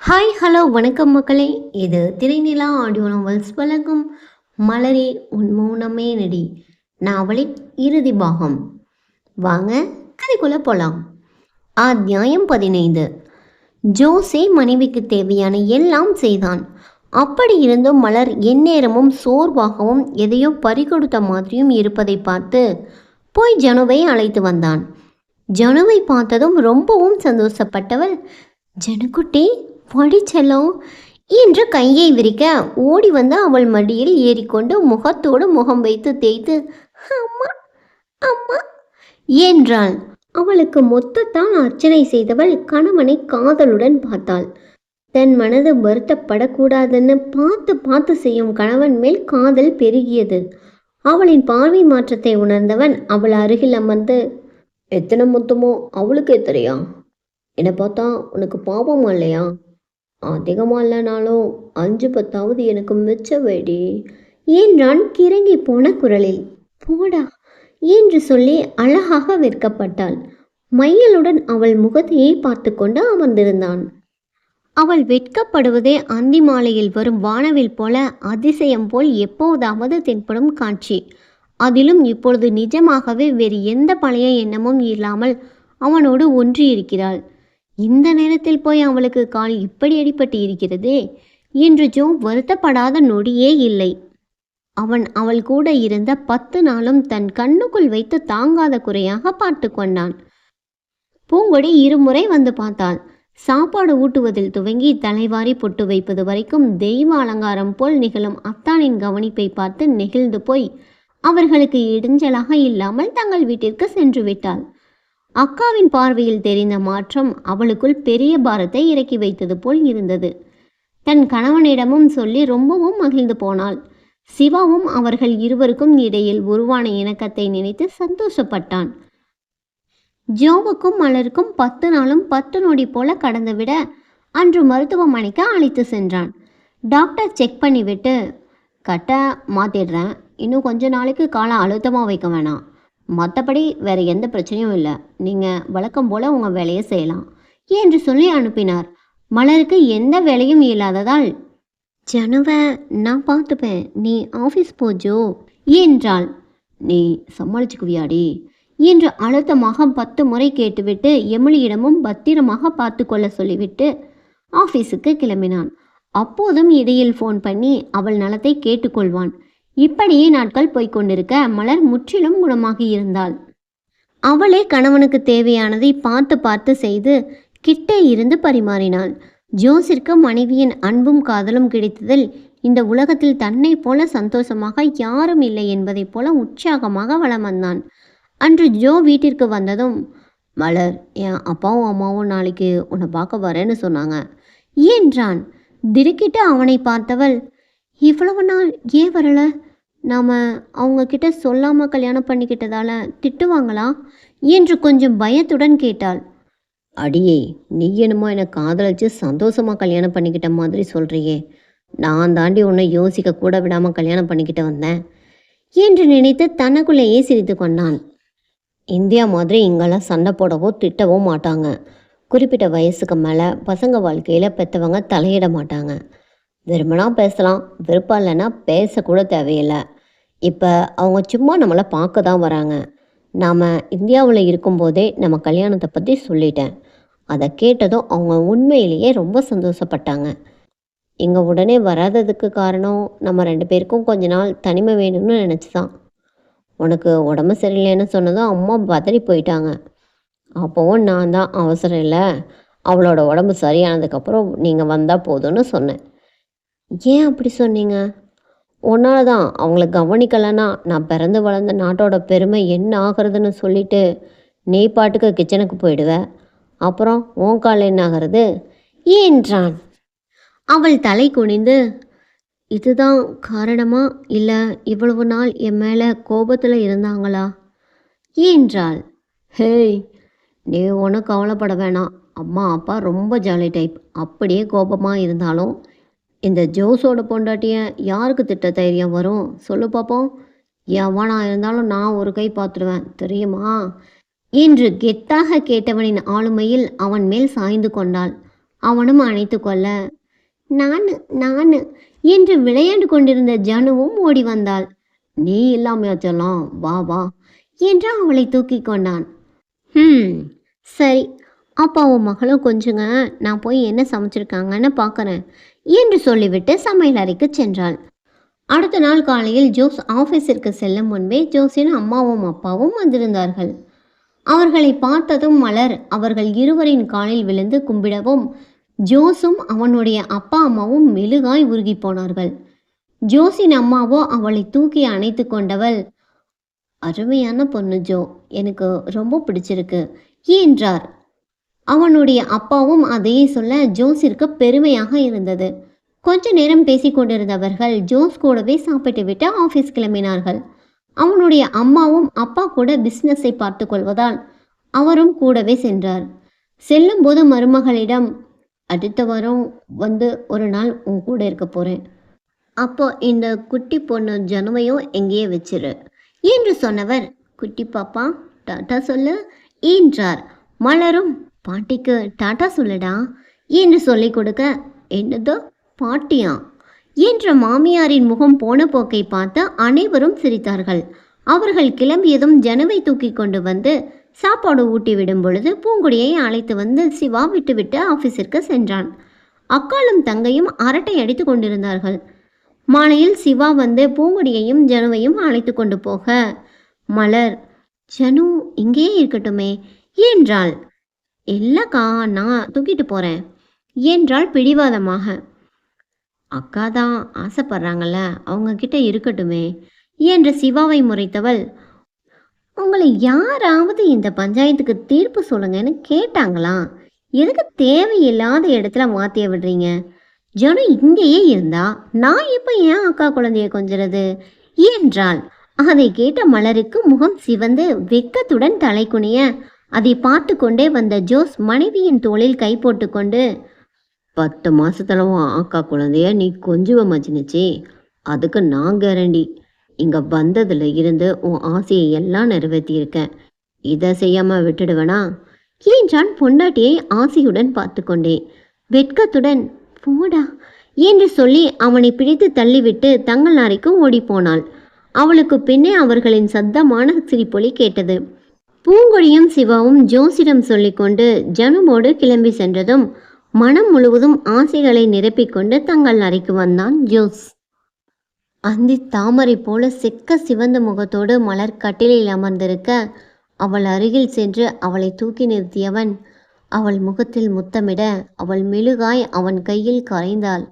Hi hello வணக்கம் மக்களே. இது திரைநிலா ஆடியோ நாவல்ஸ் வழங்கும் மலரே உன் மௌனமே நடி நாவலின் இறுதி பாகம். வாங்க கதைக்குள்ள போலாம். அத்தியாயம் பதினைந்து. ஜோசே மனைவிக்கு தேவையான எல்லாம் செய்தான். அப்படி இருந்தும் மலர் எந்நேரமும் சோர்வாகவும் எதையோ பறிகொடுத்த மாதிரியும் இருப்பதை பார்த்து போய் ஜனுவை அழைத்து வந்தான். ஜனுவை பார்த்ததும் ரொம்பவும் சந்தோஷப்பட்டவள் ஜனுக்குட்டி வழி என்று கையை விரிக்க ஓடி வந்து அவள் மடியில் ஏறிக்கொண்டு முகத்தோடு முகம் வைத்து தேய்த்து அம்மா அம்மா என்றாள். அவளுக்கு மொத்தத்தான் அர்ச்சனை செய்தவள் கணவனை காதலுடன் பார்த்தாள். தன் மனது வருத்தப்படக்கூடாதுன்னு பார்த்து பார்த்து செய்யும் கணவன் மேல் காதல் பெருகியது. அவளின் பார்வை மாற்றத்தை உணர்ந்தவன் அவள் அருகில் அமர்ந்து எத்தனை மொத்தமோ? அவளுக்கு எத்தனையா? என்னை பார்த்தா உனக்கு பாவமா இல்லையா? அதிகமாக இல்லைனாலும் அஞ்சு பத்தாவது எனக்கு மிச்ச வேடி என்றான் கிறங்கி போன குரலில்? போடா என்று சொல்லி அழகாக விற்கப்பட்டாள். மையலுடன் அவள் முகத்தையே பார்த்து கொண்டு அமர்ந்திருந்தான். அவள் வெட்கப்படுவதே அந்தி மாலையில் வரும் வானவில் போல அதிசயம் போல் எப்போதாவது தென்படும் காட்சி. அதிலும் இப்பொழுது நிஜமாகவே வேறு எந்த பழைய எண்ணமும் இல்லாமல் அவனோடு ஒன்றியிருக்கிறாள். இந்த நேரத்தில் போய் அவளுக்கு கால் இப்படி அடிபட்டு இருக்கிறதே என்று ஜோ வருத்தப்படாத நொடியே இல்லை. அவன் அவள் கூட இருந்த பத்து நாளும் தன் கண்ணுக்குள் வைத்து தாங்காத குறையாக பார்த்து கொண்டான். பூங்கொடி இருமுறை வந்து பார்த்தாள். சாப்பாடு ஊட்டுவதில் துவங்கி தலைவாரி பொட்டு வைப்பது வரைக்கும் தெய்வ அலங்காரம் போல் நிகழும் அத்தானின் கவனிப்பை பார்த்து நெகிழ்ந்து போய் அவர்களுக்கு இடைஞ்சலாக இல்லாமல் தங்கள் வீட்டிற்கு சென்று விட்டாள். அக்காவின் பார்வையில் தெரிந்த மாற்றம் அவளுக்குள் பெரிய பாரத்தை இறக்கி வைத்தது போல் இருந்தது. தன் கணவனிடமும் சொல்லி ரொம்பவும் மகிழ்ந்து போனாள். சிவாவும் அவர்கள் இருவருக்கும் இடையில் உருவான இணக்கத்தை நினைத்து சந்தோஷப்பட்டான். ஜோவுக்கும் மலருக்கும் பத்து நாளும் பத்து நொடி போல கடந்துவிட அன்று மருத்துவமனைக்கு அழைத்து சென்றான். டாக்டர் செக் பண்ணிவிட்டு கட்டை மாற்றிடுறேன் இன்னும் கொஞ்ச நாளைக்கு காலம் அழுத்தமாக வைக்க வேணாம். மற்றபடி வேற எந்த பிரச்சனையும் இல்லை. நீங்கள் வழக்கம் போல் உங்கள் வேலையை செய்யலாம். என்று சொல்லி அனுப்பினார். மலருக்கு எந்த வேலையும் இல்லாததால் ஜனவை நான் பார்த்துப்பேன். நீ ஆஃபீஸ் போஜோ என்றாள். நீ சமாளிச்சுக்குவியாடி? என்று அழுத்தமாக பத்து முறை கேட்டுவிட்டு எமிலியிடமும் பத்திரமாக பார்த்து கொள்ள சொல்லிவிட்டு ஆஃபீஸுக்கு கிளம்பினான். அப்போதும் இடையில் ஃபோன் பண்ணி அவள் நலத்தை கேட்டுக்கொள்வான். இப்படியே நாட்கள் போய்க்கொண்டிருக்க மலர் முற்றிலும் குணமாகி இருந்தாள். அவளே கணவனுக்கு தேவையானதை பார்த்து பார்த்து செய்து கிட்டே இருந்து பரிமாறினாள். ஜோஸிற்கு மனைவியின் அன்பும் காதலும் கிடைத்ததில் இந்த உலகத்தில் தன்னை போல சந்தோஷமாக யாரும் இல்லை என்பதைப் போல உற்சாகமாக வளம் வந்தான். அன்று ஜோ வீட்டிற்கு வந்ததும் மலர் என் அப்பாவும் அம்மாவும் நாளைக்கு உன்னை பார்க்க வரேன்னு சொன்னாங்க. என்றான். திடுக்கிட்டு அவனை பார்த்தவள் இவ்வளவு நாள் ஏன் வரலை? நாம் அவங்கக்கிட்ட சொல்லாமல் கல்யாணம் பண்ணிக்கிட்டதால திட்டுவாங்களா? என்று கொஞ்சம் பயத்துடன் கேட்டாள். அடியே நீ என்னமோ என்னை காதலிச்சு சந்தோஷமாக கல்யாணம் பண்ணிக்கிட்ட மாதிரி சொல்கிறியே நான் தாண்டி உன்னை யோசிக்க கூட விடாமல் கல்யாணம் பண்ணிக்கிட்டு வந்தேன் என்று நினைத்து தனக்குள்ளேயே சிரித்து கொண்டான். இந்தியா மாதிரி இங்கெல்லாம் சண்டை போடவோ திட்டவோ மாட்டாங்க. குறிப்பிட்ட வயசுக்கு மேலே பசங்க வாழ்க்கையில் பெற்றவங்க தலையிட மாட்டாங்க. விரும்பினா பேசலாம். விருப்பம் இல்லைன்னா பேசக்கூட தேவையில்லை. இப்போ அவங்க சும்மா நம்மளை பார்க்க தான் வராங்க. நாம் இந்தியாவில் இருக்கும்போதே நம்ம கல்யாணத்தை பற்றி சொல்லிட்டேன். அதை கேட்டதும் அவங்க உண்மையிலேயே ரொம்ப சந்தோஷப்பட்டாங்க. இங்கே உடனே வராததுக்கு காரணம் நம்ம ரெண்டு பேருக்கும் கொஞ்ச நாள் தனிமை வேணும்னு நினச்சி தான் உனக்கு உடம்பு சரியில்லைன்னு சொன்னதும் அம்மா பதறி போயிட்டாங்க. அப்போவும் நான் தான் அவசரம் இல்லை. அவளோட உடம்பு சரியானதுக்கப்புறம் நீங்கள் வந்தால் போதும்னு சொன்னேன். ஏன் அப்படி சொன்னீங்க? உன்னால தான் அவங்கள கவனிக்கலைன்னா நான் பிறந்து வளர்ந்த நாட்டோட பெருமை என்ன ஆகிறதுன்னு சொல்லிட்டு நீ பாட்டுக்கு கிச்சனுக்கு போயிடுவ. அப்புறம் உன் கால் என்ன ஆகிறது? என்றான். அவள் தலை குனிந்து இதுதான் காரணமா? இல்லை இவ்வளவு நாள் என் மேலே கோபத்தில் இருந்தாங்களா? என்றாள். ஹேய் நீ ஒன்றும் கவலைப்பட வேணாம். அம்மா அப்பா ரொம்ப ஜாலி டைப் அப்படியே கோபமாக இருந்தாலும் இந்த ஜோஸோட பொண்டாட்டியை யாருக்கு திட்ட தைரியம் வரும்? சொல்லு பார்ப்போம் எவனா இருந்தாலும் நான் ஒரு கை பார்த்துடுவேன் தெரியுமா? என்று கெத்தாக கேட்டவனின் ஆளுமையில் அவன் மேல் சாய்ந்து கொண்டாள். அவனும் அணைத்து கொள்ள நான் நான் என்று விளையாண்டு கொண்டிருந்த ஜனுவும் ஓடி வந்தாள். நீ இல்லாமையாச்சலாம் வா வா என்று அவளை தூக்கி கொண்டான். ம் சரி. அப்பாவும் மகளும் கொஞ்சங்க. நான் போய் என்ன சமைச்சிருக்காங்கன்னு பார்க்குறேன் என்று சொல்லிவிட்டு சமையல் அறைக்கு சென்றாள். அடுத்த நாள் காலையில் ஜோஸ் ஆஃபீஸிற்கு செல்லும் முன்பே ஜோஸின் அம்மாவும் அப்பாவும் வந்திருந்தார்கள். அவர்களை பார்த்ததும் மலர் அவர்கள் இருவரின் காலில் விழுந்து கும்பிடவும் ஜோஸும் அவனுடைய அப்பா அம்மாவும் மெழுகாய் உருகி போனார்கள். ஜோஸின் அம்மாவோ அவளை தூக்கி அணைத்து கொண்டவள் அருமையான பொண்ணு ஜோ எனக்கு ரொம்ப பிடிச்சிருக்கு என்றார். அவனுடைய அப்பாவும் அதையே சொல்ல ஜோஸிற்கு பெருமையாக இருந்தது. கொஞ்ச நேரம் பேசிக்கொண்டிருந்தவர்கள் ஜோஸ் கூடவே சாப்பிட்டு விட்டு ஆஃபீஸ் கிளம்பினார்கள். அவனுடைய அம்மாவும் அப்பா கூட பிஸ்னஸை பார்த்து கொள்வதால் அவரும் கூடவே சென்றார். செல்லும்போது மருமகளிடம் அடுத்த வாரம் வந்து ஒரு நாள் உன் கூட இருக்க போகிறேன் அப்போ இந்த குட்டி பொண்ணு ஜனமையும் எங்கேயே வச்சிரு. என்று சொன்னவர் குட்டி பாப்பா டாட்டா சொல்லு என்றார். மலரும் பாட்டிக்கு டாட்டா சொல்லுடா. என்று சொல்லிக் கொடுக்க என்னதோ? பாட்டியா? என்ற மாமியாரின் முகம் போன போக்கை பார்த்து அனைவரும் சிரித்தார்கள். அவர்கள் கிளம்பியதும் ஜனவை தூக்கி கொண்டு வந்து சாப்பாடு ஊட்டி விடும் பொழுது பூங்குடியை அழைத்து வந்து சிவா விட்டுவிட்டு ஆஃபீஸிற்கு சென்றான். அக்காளும் தங்கையும் அரட்டை அடித்து கொண்டிருந்தார்கள். மாலையில் சிவா வந்து பூங்குடியையும் ஜனுவையும் அழைத்து கொண்டு போக மலர் ஜனு இங்கேயே இருக்கட்டுமே என்றாள். இல்லைக்கா நான் தூக்கிட்டு போகிறேன் என்றாள் பிடிவாதமாக. அக்கா தான் ஆசைப்படுறாங்கல்ல அவங்க கிட்ட இருக்கட்டுமே என்று சிவாவை முறைத்தவள். உங்களை யாராவது இந்த பஞ்சாயத்துக்கு தீர்ப்பு சொல்லுங்கன்னு கேட்டாங்களா? எதுக்கு தேவையில்லாத இடத்துல மாற்றிய விடுறீங்க? ஜனம் இங்கேயே இருந்தா நான் இப்போ ஏன் அக்கா குழந்தைய கொஞ்சிறது? என்றாள். அதை கேட்ட மலருக்கு முகம் சிவந்து வெக்கத்துடன் தலை குனிய அதை பார்த்து கொண்டே வந்த ஜோஸ் மனைவியின் தோளில் கை போட்டுக்கொண்டு பத்து மாசத்துல உன் குழந்தைய நீ கொஞ்சுவ மச்சினுச்சி அதுக்கு நான் கேரண்டி இங்க வந்ததுல இருந்து உன் ஆசையை எல்லாம் நிறைவேற்றியிருக்கேன் இதை செய்யாம விட்டுடுவேனா? என்றான் பொண்டாட்டியை ஆசையுடன் பார்த்து கொண்டே வெட்கத்துடன் போடா என்று சொல்லி அவனை பிடித்து தள்ளிவிட்டு தங்கள் அறைக்கு ஓடிப்போனாள். அவளுக்கு பின்னே அவர்களின் சத்தமான சிரிப்பொலி கேட்டது. பூங்கொடியும் சிவாவும் ஜோசிடம் சொல்லிக்கொண்டு ஜனுமோடு கிளம்பி சென்றதும் மனம் முழுவதும் ஆசைகளை நிரப்பிக்கொண்டு தங்கள் அறைக்கு வந்தான் ஜோஸ். அந்தி தாமரை போல செக்க சிவந்த முகத்தோடு மலர் கட்டிலில் அமர்ந்திருக்க அவள் அருகில் சென்று அவளை தூக்கி நிறுத்தியவன் அவள் முகத்தில் முத்தமிட அவள் மெழுகாய் அவன் கையில் கரைந்தாள்.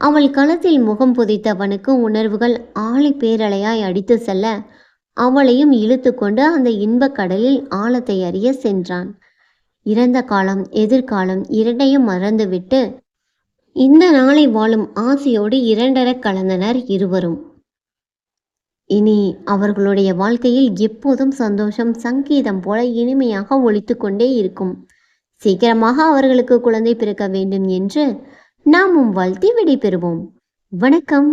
அவள் களத்தில் முகம் புதைத்தவனுக்கு உணர்வுகள் ஆழி பேரலையாய் அடித்து செல்ல அவளையும் இழுத்து கொண்டு அந்த இன்பக் கடலில் ஆழத்தை அறிய சென்றான். இறந்த காலம் எதிர்காலம் இரண்டையும் மறந்துவிட்டு இந்த நாளை வாழும் ஆசையோடு இரண்டர கலந்தனர் இருவரும். இனி அவர்களுடைய வாழ்க்கையில் எப்போதும் சந்தோஷம் சங்கீதம் போல இனிமையாக ஒழித்துக்கொண்டே கொண்டே இருக்கும். சீக்கிரமாக அவர்களுக்கு குழந்தை பிறக்க வேண்டும் என்று நாமும் வாழ்த்தி விடைபெறுவோம். வணக்கம்.